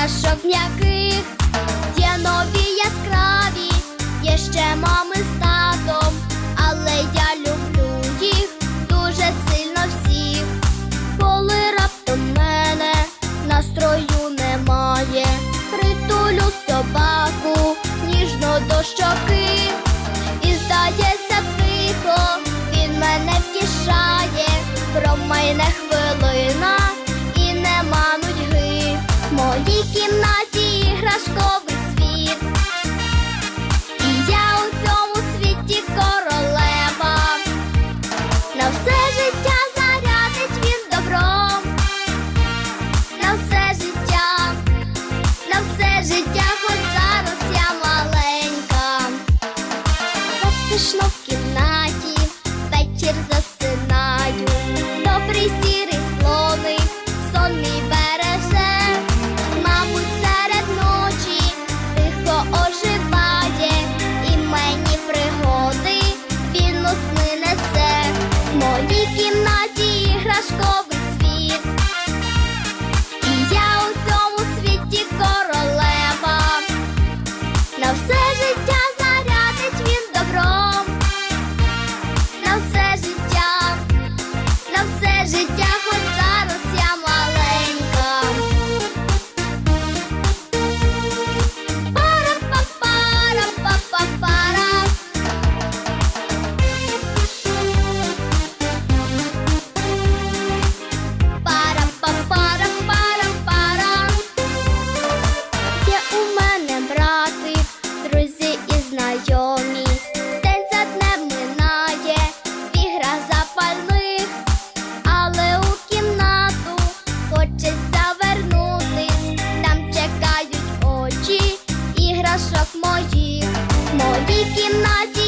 пташок м'яких, є нові яскраві, є ще мами з татом, але я люблю їх дуже сильно всіх, коли раптом мене настрою немає, притулю собаку, ніжно до щоки, і здається, тихо, він мене втішає, про мене хвилина. yourself. життя. кімнаті.